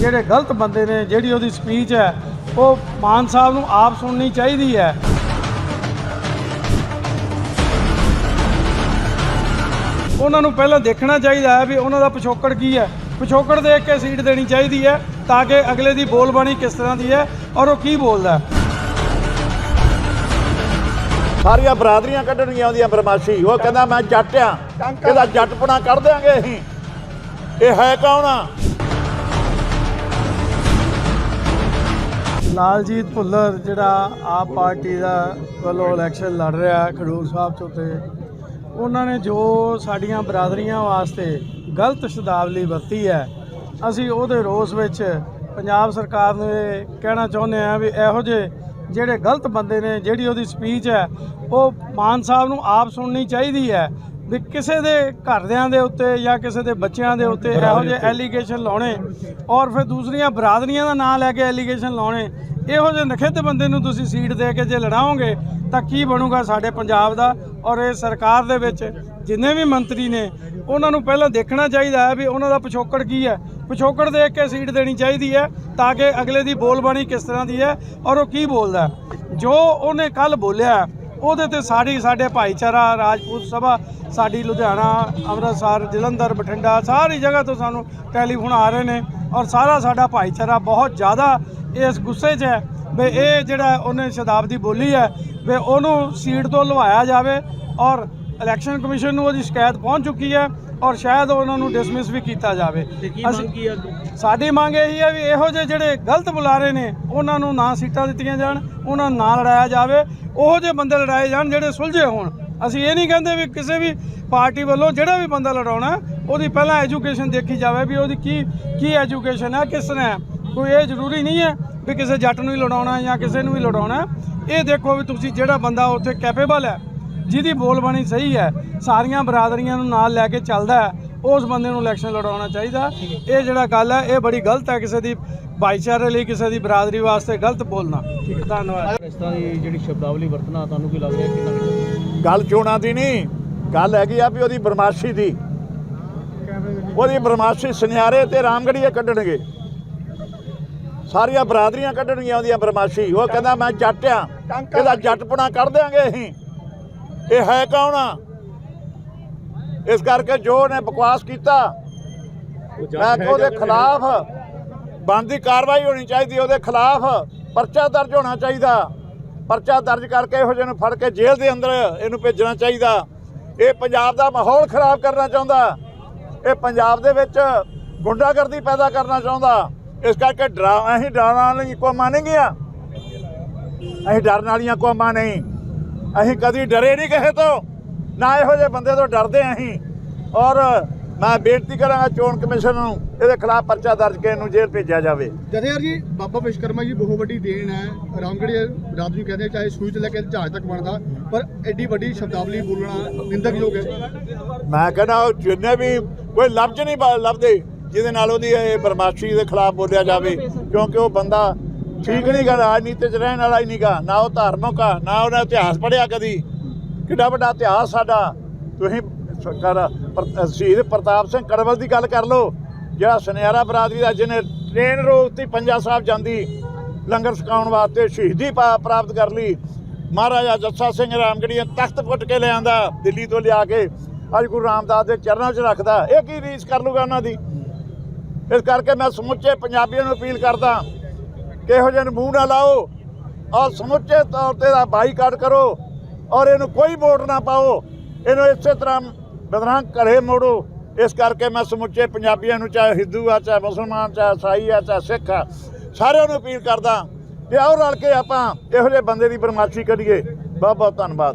ਜਿਹੜੇ ਗਲਤ ਬੰਦੇ ਨੇ ਜਿਹੜੀ ਉਹਦੀ ਸਪੀਚ ਹੈ ਉਹ ਮਾਨ ਸਾਹਿਬ ਨੂੰ ਆਪ ਸੁਣਨੀ ਚਾਹੀਦੀ ਹੈ। ਉਹਨਾਂ ਨੂੰ ਪਹਿਲਾਂ ਦੇਖਣਾ ਚਾਹੀਦਾ ਹੈ ਵੀ ਉਹਨਾਂ ਦਾ ਪਿਛੋਕੜ ਕੀ ਹੈ। ਪਿਛੋਕੜ ਦੇਖ ਕੇ ਸੀਟ ਦੇਣੀ ਚਾਹੀਦੀ ਹੈ ਤਾਂ ਕਿ ਅਗਲੇ ਦੀ ਬੋਲਬਾਣੀ ਕਿਸ ਤਰ੍ਹਾਂ ਦੀ ਹੈ ਔਰ ਉਹ ਕੀ ਬੋਲਦਾ ਹੈ। ਸਾਰੀਆਂ ਬਰਾਦਰੀਆਂ ਕੱਢਣਗੀਆਂ ਉਹਦੀਆਂ ਬਰਮਾਸ਼ੀ। ਉਹ ਕਹਿੰਦਾ ਮੈਂ ਜੱਟ ਆ। ਇਹਦਾ ਜੱਟਪਣਾ ਕੱਢ ਦਿਆਂਗੇ ਅਸੀਂ। ਇਹ ਹੈ ਕੌਣ ਆ? ਲਾਲਜੀਤ ਭੁੱਲਰ ਜਿਹੜਾ ਆਪ ਪਾਰਟੀ ਦਾ ਵੱਲੋਂ ਇਲੈਕਸ਼ਨ ਲੜ ਰਿਹਾ ਖਡੂਰ ਸਾਹਿਬ ਤੋਂ ਤੇ ਉਹਨਾਂ ਨੇ ਜੋ ਸਾਡੀਆਂ ਬਰਾਦਰੀਆਂ ਵਾਸਤੇ ਗਲਤ ਸ਼ਬਦਾਵਲੀ ਵਰਤੀ ਹੈ ਅਸੀਂ ਉਹਦੇ ਰੋਸ ਵਿੱਚ ਪੰਜਾਬ ਸਰਕਾਰ ਨੂੰ ਇਹ ਕਹਿਣਾ ਚਾਹੁੰਦੇ ਹਾਂ ਵੀ ਇਹੋ ਜਿਹੇ ਜਿਹੜੇ ਗਲਤ ਬੰਦੇ ਨੇ ਜਿਹੜੀ ਉਹਦੀ ਸਪੀਚ ਹੈ ਉਹ ਮਾਨ ਸਾਹਿਬ ਨੂੰ ਆਪ ਸੁਣਨੀ ਚਾਹੀਦੀ ਹੈ ਵੀ ਕਿਸੇ ਦੇ ਘਰਦਿਆਂ ਦੇ ਉੱਤੇ ਜਾਂ ਕਿਸੇ ਦੇ ਬੱਚਿਆਂ ਦੇ ਉੱਤੇ ਇਹੋ ਜਿਹੇ ਐਲੀਗੇਸ਼ਨ ਲਾਉਣੇ ਔਰ ਫਿਰ ਦੂਸਰੀਆਂ ਬਰਾਦਰੀਆਂ ਦਾ ਨਾਂ ਲੈ ਕੇ ਐਲੀਗੇਸ਼ਨ ਲਾਉਣੇ ਇਹੋ ਜਿਹੇ ਨਖਿੱਧ ਬੰਦੇ ਨੂੰ ਤੁਸੀਂ ਸੀਟ ਦੇ ਕੇ ਜੇ ਲੜਾਓਗੇ ਤਾਂ ਕੀ ਬਣੂਗਾ ਸਾਡੇ ਪੰਜਾਬ ਦਾ? ਔਰ ਇਹ ਸਰਕਾਰ ਦੇ ਵਿੱਚ ਜਿੰਨੇ ਵੀ ਮੰਤਰੀ ਨੇ, ਉਹਨਾਂ ਨੂੰ ਪਹਿਲਾਂ ਦੇਖਣਾ ਚਾਹੀਦਾ ਹੈ ਵੀ ਉਹਨਾਂ ਦਾ ਪਿਛੋਕੜ ਕੀ ਹੈ। ਪਿਛੋਕੜ ਦੇਖ ਕੇ ਸੀਟ ਦੇਣੀ ਚਾਹੀਦੀ ਹੈ ਤਾਂ ਕਿ ਅਗਲੇ ਦੀ ਬੋਲਬਾਣੀ ਕਿਸ ਤਰ੍ਹਾਂ ਦੀ ਹੈ ਔਰ ਉਹ ਕੀ ਬੋਲਦਾ ਜੋ ਉਹਨੇ ਕੱਲ ਬੋਲਿਆ, ਉਹਦੇ ਤੇ ਸਾਡੀ, ਸਾਡੇ ਭਾਈਚਾਰਾ, ਰਾਜਪੂਤ ਸਭਾ, ਸਾਡੀ ਲੁਧਿਆਣਾ, ਅੰਮ੍ਰਿਤਸਰ, ਜਲੰਧਰ, ਬਠਿੰਡਾ ਸਾਰੀ ਜਗ੍ਹਾ ਤੋਂ ਸਾਨੂੰ ਟੈਲੀਫੋਨ ਆ ਰਹੇ ਨੇ। ਔਰ ਸਾਰਾ ਸਾਡਾ ਭਾਈਚਾਰਾ ਬਹੁਤ ਜ਼ਿਆਦਾ ਇਸ ਗੁੱਸੇ 'ਚ ਹੈ ਵੀ ਇਹ ਜਿਹੜਾ ਉਹਨੇ ਸ਼ਤਾਬਦੀ ਬੋਲੀ ਹੈ ਵੀ ਉਹਨੂੰ ਸੀਟ ਤੋਂ ਲਵਾਇਆ ਜਾਵੇ ਔਰ ਇਲੈਕਸ਼ਨ ਕਮਿਸ਼ਨ ਨੂੰ ਉਹਦੀ ਸ਼ਿਕਾਇਤ ਪਹੁੰਚ ਚੁੱਕੀ ਹੈ ਔਰ ਸ਼ਾਇਦ ਉਹਨਾਂ ਨੂੰ ਡਿਸਮਿਸ ਵੀ ਕੀਤਾ ਜਾਵੇ। ਅਸੀਂ ਸਾਡੀ ਮੰਗ ਇਹੀ ਹੈ ਵੀ ਇਹੋ ਜਿਹੇ ਜਿਹੜੇ ਗਲਤ ਬੁਲਾਰੇ ਨੇ ਉਹਨਾਂ ਨੂੰ ਨਾ ਸੀਟਾਂ ਦਿੱਤੀਆਂ ਜਾਣ ਉਹਨਾਂ ਨੂੰ ਨਾ ਲੜਾਇਆ ਜਾਵੇ ਉਹੋ ਜਿਹੇ ਬੰਦੇ ਲੜਾਏ ਜਾਣ ਜਿਹੜੇ ਸੁਲਝੇ ਹੋਣ। ਅਸੀਂ ਇਹ ਨਹੀਂ ਕਹਿੰਦੇ ਵੀ ਕਿਸੇ ਵੀ ਪਾਰਟੀ ਵੱਲੋਂ ਜਿਹੜਾ ਵੀ ਬੰਦਾ ਲੜਾਉਣਾ ਉਹਦੀ ਪਹਿਲਾਂ ਐਜੂਕੇਸ਼ਨ ਦੇਖੀ ਜਾਵੇ ਵੀ ਉਹਦੀ ਕੀ ਕੀ ਐਜੂਕੇਸ਼ਨ ਹੈ ਕਿਸ ਤਰ੍ਹਾਂ ਹੈ ਕੋਈ ਇਹ ਜ਼ਰੂਰੀ ਨਹੀਂ ਹੈ ਵੀ ਕਿਸੇ ਜੱਟ ਨੂੰ ਹੀ ਲੜਾਉਣਾ ਜਾਂ ਕਿਸੇ ਨੂੰ ਵੀ ਲੜਾਉਣਾ ਇਹ ਦੇਖੋ ਵੀ ਤੁਸੀਂ ਜਿਹੜਾ ਬੰਦਾ ਉੱਥੇ ਕੈਪੇਬਲ ਹੈ ਜਿਹਦੀ ਬੋਲਬਾਣੀ ਸਹੀ ਹੈ ਸਾਰੀਆਂ ਬਰਾਦਰੀਆਂ ਨੂੰ ਨਾਲ ਲੈ ਕੇ ਚੱਲਦਾ ਹੈ ਉਸ ਬੰਦੇ ਨੂੰ ਇਲੈਕਸ਼ਨ ਲੜਾਉਣਾ ਚਾਹੀਦਾ ਇਹ ਜਿਹੜਾ ਗੱਲ ਹੈ ਇਹ ਬੜੀ ਗਲਤ ਹੈ ਕਿਸੇ ਦੀ ਭਾਈਚਾਰੇ ਲਈ ਕਿਸੇ ਦੀ ਬਰਾਦਰੀ ਵਾਸਤੇ ਗਲਤ ਬੋਲਣਾ। ਠੀਕ ਧੰਨਵਾਦ। ਇਸ ਤਰ੍ਹਾਂ ਦੀ ਜਿਹੜੀ ਸ਼ਬਦਾਵਲੀ ਵਰਤਣਾ ਤੁਹਾਨੂੰ ਕੀ ਲੱਗ ਰਿਹਾ ਕਿੰਨਾ ਕੁ ਜ਼ਰੂਰੀ? ਗੱਲ ਚੋਣਾਂ ਦੀ ਨਹੀਂ ਗੱਲ ਹੈਗੀ ਆ ਵੀ ਉਹਦੀ ਬਰਮਾਸ਼ੀ ਦੀ। ਉਹਦੀ ਬਰਮਾਸ਼ੀ ਸੁਨਿਆਰੇ ਤੇ ਰਾਮਗੜੀਏ ਕੱਢਣਗੇ। ਸਾਰੀਆਂ ਬਰਾਦਰੀਆਂ ਕੱਢਣਗੀਆਂ ਉਹਦੀਆਂ ਬਰਮਾਸ਼ੀ। ਉਹ ਕਹਿੰਦਾ, ਮੈਂ ਜੱਟ ਆ। ਇਹਦਾ ਜੱਟਪਣਾ ਕੱਢ ਦਿਆਂਗੇ ਅਸੀਂ। ਇਹ ਹੈ ਕੌਣ ਆ? ਇਸ ਕਰਕੇ ਜੋ ਨੇ ਬਕਵਾਸ ਕੀਤਾ, ਮੈਂ ਉਹਦੇ ਖਿਲਾਫ ਬਣਦੀ ਕਾਰਵਾਈ ਹੋਣੀ ਚਾਹੀਦੀ, ਉਹਦੇ ਖਿਲਾਫ ਪਰਚਾ ਦਰਜ ਹੋਣਾ ਚਾਹੀਦਾ। ਪਰਚਾ ਦਰਜ ਕਰਕੇ ਇਹੋ ਜਿਹੇ ਨੂੰ ਫੜ ਕੇ ਜੇਲ੍ਹ ਦੇ ਅੰਦਰ ਇਹਨੂੰ ਭੇਜਣਾ ਚਾਹੀਦਾ। ਇਹ ਪੰਜਾਬ ਦਾ ਮਾਹੌਲ ਖਰਾਬ ਕਰਨਾ ਚਾਹੁੰਦਾ। ਇਹ ਪੰਜਾਬ ਦੇ ਵਿੱਚ ਗੁੰਡਾਗਰਦੀ ਪੈਦਾ ਕਰਨਾ ਚਾਹੁੰਦਾ। ਇਸ ਕਰਕੇ ਡਰਾ ਅਸੀਂ ਡਰਨ ਵਾਲੀ ਕੌਮਾਂ ਨਹੀਂ ਗਿਆ। ਅਸੀਂ ਡਰਨ ਵਾਲੀਆਂ ਕੌਮਾਂ ਨਹੀਂ। ਅਸੀਂ ਕਦੀ ਡਰੇ ਨਹੀਂ ਕਿਸੇ ਤੋਂ। ਨਾ ਇਹੋ ਜਿਹੇ ਬੰਦੇ ਤੋਂ ਡਰਦੇ ਅਸੀਂ। ਔਰ ਮੈਂ ਬੇਨਤੀ ਕਰਾਂਗਾ ਚੋਣ ਕਮਿਸ਼ਨ ਨੂੰ ਇਹਦੇ ਖਿਲਾਫ ਪਰਚਾ ਦਰਜ ਕੇ ਇਹਨੂੰ ਜੇਲ੍ਹ ਭੇਜਿਆ ਜਾਵੇ। ਜਥੇਦਾਰ ਜੀ ਬਾਬਾ ਵਿਸ਼ਕਰਮਾ ਜੀ ਬਹੁਤ ਵੱਡੀ ਦੇਣ ਹੈ। ਰਾਮਗੜ੍ਹ ਰਾਤ ਨੂੰ ਕਹਿੰਦੇ ਚਾਹੇ ਸੂਈ ਤੋਂ ਲੈ ਕੇ ਜਹਾਜ਼ ਤੱਕ ਬਣਦਾ ਪਰ ਐਡੀ ਵੱਡੀ ਸ਼ਬਦਾਵਲੀ ਬੋਲਣਾ ਨਿੰਦਕਯੋਗ ਹੈ। ਮੈਂ ਕਹਿੰਦਾ ਉਹ ਜਿੰਨੇ ਵੀ ਕੋਈ ਲਫ਼ਜ਼ ਨਹੀਂ ਬ- ਲੱਭਦੇ ਜਿਹਦੇ ਨਾਲ ਉਹਦੀ ਇਹ ਬਰਮਾਸ਼ੀ ਦੇ ਖਿਲਾਫ ਬੋਲਿਆ ਜਾਵੇ, ਕਿਉਂਕਿ ਉਹ ਬੰਦਾ ਠੀਕ ਨਹੀਂ ਗਾ, ਰਾਜਨੀਤੀ 'ਚ ਰਹਿਣ ਵਾਲਾ ਹੀ ਨਹੀਂਗਾ ਨਾ ਉਹ ਧਾਰਮਿਕ ਆ, ਨਾ ਉਹਨੇ ਇਤਿਹਾਸ ਪੜ੍ਹਿਆ ਕਦੀ। ਕਿੱਡਾ ਵੱਡਾ ਇਤਿਹਾਸ ਸਾਡਾ। ਤੁਸੀਂ ਸ਼ਹੀਦ ਪ੍ਰਤਾਪ ਸਿੰਘ ਕੜਵਲ ਦੀ ਗੱਲ ਕਰ ਲਓ, ਜਿਹੜਾ ਸੁਨਿਆਰਾ ਬਰਾਦਰੀ ਦਾ, ਜਿਹਨੇ ਟ੍ਰੇਨ ਰੋਕਤੀ ਪੰਜਾ ਸਾਹਿਬ ਜਾਂਦੀ, ਲੰਗਰ ਛਕਾਉਣ ਵਾਸਤੇ ਸ਼ਹੀਦੀ ਪਾ- ਪ੍ਰਾਪਤ ਕਰ ਲਈ। ਮਹਾਰਾਜਾ ਜੱਸਾ ਸਿੰਘ ਰਾਮਗੜੀਆ ਤਖਤ ਪੁੱਟ ਕੇ ਲਿਆਂਦਾ, ਦਿੱਲੀ ਤੋਂ ਲਿਆ ਕੇ। ਅੱਜ ਗੁਰੂ ਰਾਮਦਾਸ ਦੇ ਚਰਨਾਂ 'ਚ ਰੱਖਦਾ ਇਹ ਕੀ ਰੀਸ ਕਰ ਲੂਗਾ ਉਹਨਾਂ ਦੀ? ਇਸ ਕਰਕੇ ਮੈਂ ਸਮੁੱਚੇ ਪੰਜਾਬੀਆਂ ਨੂੰ ਅਪੀਲ ਕਰਦਾ ਕਿ ਇਹੋ ਜਿਹੇ ਨੂੰ ਮੂੰਹ ਨਾ ਲਾਓ। ਔਰ ਸਮੁੱਚੇ ਤੌਰ ਤੇ ਦਾ ਬਾਈਕਾਟ ਕਰੋ ਔਰ ਇਹਨੂੰ ਕੋਈ ਵੋਟ ਨਾ ਪਾਓ। ਇਹਨੂੰ ਇਸੇ ਤਰ੍ਹਾਂ ਬਦਨਾਮ ਘਰੇ ਮੋੜੋ। ਇਸ ਕਰਕੇ ਮੈਂ ਸਮੁੱਚੇ ਪੰਜਾਬੀਆਂ ਨੂੰ ਚਾਹੇ ਹਿੰਦੂ ਆ, ਚਾਹੇ ਮੁਸਲਮਾਨ, ਚਾਹੇ ਸਾਈ ਆ, ਚਾਹੇ ਸਿੱਖ ਆ, ਸਾਰਿਆਂ ਨੂੰ ਅਪੀਲ ਕਰਦਾ ਕਿ ਆਓ ਰਲ ਕੇ ਆਪਾਂ ਇਹੋ ਜਿਹੇ ਬੰਦੇ ਦੀ ਬਰਮਾਸ਼ੀ ਕਰੀਏ। ਬਹੁਤ ਬਹੁਤ ਧੰਨਵਾਦ।